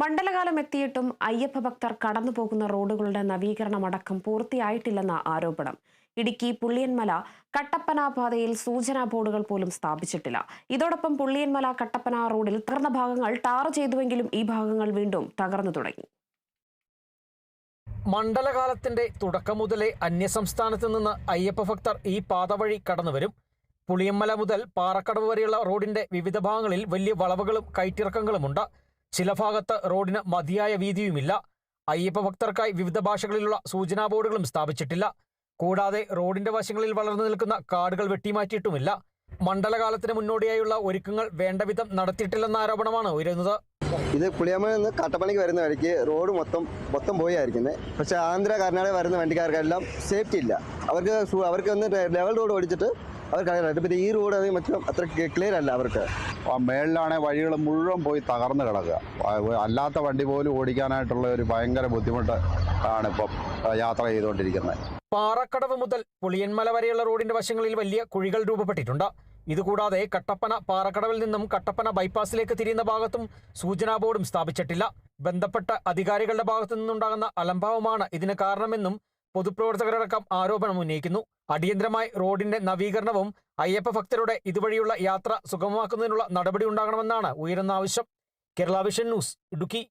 മണ്ഡലകാലം എത്തിയിട്ടും അയ്യപ്പ ഭക്തർ കടന്നുപോകുന്ന റോഡുകളുടെ നവീകരണമടക്കം പൂർത്തിയായിട്ടില്ലെന്ന ആരോപണം. ഇടുക്കി പുള്ളിയൻമല കട്ടപ്പന പാതയിൽ സൂചനാ ബോർഡുകൾ പോലും സ്ഥാപിച്ചിട്ടില്ല. ഇതോടൊപ്പം പുള്ളിയൻമല കട്ടപ്പന റോഡിൽ തകർന്ന ഭാഗങ്ങൾ ടാർ ചെയ്തുവെങ്കിലും ഈ ഭാഗങ്ങൾ വീണ്ടും തകർന്നു തുടങ്ങി. മണ്ഡലകാലത്തിന്റെ തുടക്കം മുതലേ അന്യസംസ്ഥാനത്ത് നിന്ന് അയ്യപ്പ ഭക്തർ ഈ പാത വഴി കടന്നുവരും. പുളിയമ്മല മുതൽ പാറക്കടവ് വരെയുള്ള റോഡിന്റെ വിവിധ ഭാഗങ്ങളിൽ വലിയ വളവുകളും കയറ്റിറക്കങ്ങളുമുണ്ട്. ചില ഭാഗത്ത് റോഡിന് മതിയായ വീതിയുമില്ല. അയ്യപ്പ ഭക്തർക്കായി വിവിധ ഭാഷകളിലുള്ള സൂചനാ ബോർഡുകളും സ്ഥാപിച്ചിട്ടില്ല. കൂടാതെ റോഡിന്റെ വശങ്ങളിൽ വളർന്നു നിൽക്കുന്ന കാടുകൾ വെട്ടിമാറ്റിയിട്ടുമില്ല. മണ്ഡലകാലത്തിന് മുന്നോടിയായുള്ള ഒരുക്കങ്ങൾ വേണ്ടവിധം നടത്തിയിട്ടില്ലെന്ന ആരോപണമാണ് ഉയരുന്നത്. ഇത് പുളിയമ്മയിൽ നിന്ന് കട്ടപ്പണിക്ക് വരുന്ന വഴിക്ക് റോഡ് മൊത്തം മൊത്തം പോയായിരിക്കുന്നത് പക്ഷേ ആന്ധ്ര കർണാടക വരുന്ന വണ്ടിക്കാർക്കെല്ലാം സേഫ്റ്റി ഇല്ല. അവർക്ക് അവർക്ക് ഒന്ന് ലെവൽ റോഡ് ഓടിച്ചിട്ട് അവർ കളയാറുണ്ട് പിന്നെ ഈ റോഡ് അത് മറ്റും അത്ര ക്ലിയർ അല്ല അവർക്ക്. ആ മേളിലാണെ വഴികൾ മുഴുവൻ പോയി തകർന്നു കിടക്കുക. അല്ലാത്ത വണ്ടി പോലും ഓടിക്കാനായിട്ടുള്ള ഒരു ഭയങ്കര ബുദ്ധിമുട്ട് ആണ് ഇപ്പം യാത്ര ചെയ്തുകൊണ്ടിരിക്കുന്നത്. പാറക്കടവ് മുതൽ പുളിയന്മല വരെയുള്ള റോഡിന്റെ വശങ്ങളിൽ വലിയ കുഴികൾ രൂപപ്പെട്ടിട്ടുണ്ട്. ഇതുകൂടാതെ കട്ടപ്പന പാറക്കടവിൽ നിന്നും കട്ടപ്പന ബൈപ്പാസിലേക്ക് തിരിയുന്ന ഭാഗത്തും സൂചനാ ബോർഡും സ്ഥാപിച്ചിട്ടില്ല. ബന്ധപ്പെട്ട അധികാരികളുടെ ഭാഗത്തു നിന്നുണ്ടാകുന്ന അലംഭാവമാണ് ഇതിന് കാരണമെന്നും പൊതുപ്രവർത്തകരടക്കം ആരോപണം ഉന്നയിക്കുന്നു. അടിയന്തരമായി റോഡിന്റെ നവീകരണവും അയ്യപ്പ ഭക്തരുടെ ഇതുവഴിയുള്ള യാത്ര സുഗമമാക്കുന്നതിനുള്ള നടപടി ഉണ്ടാകണമെന്നാണ് ഉയരുന്ന ആവശ്യം. Kerala vision news Idukki.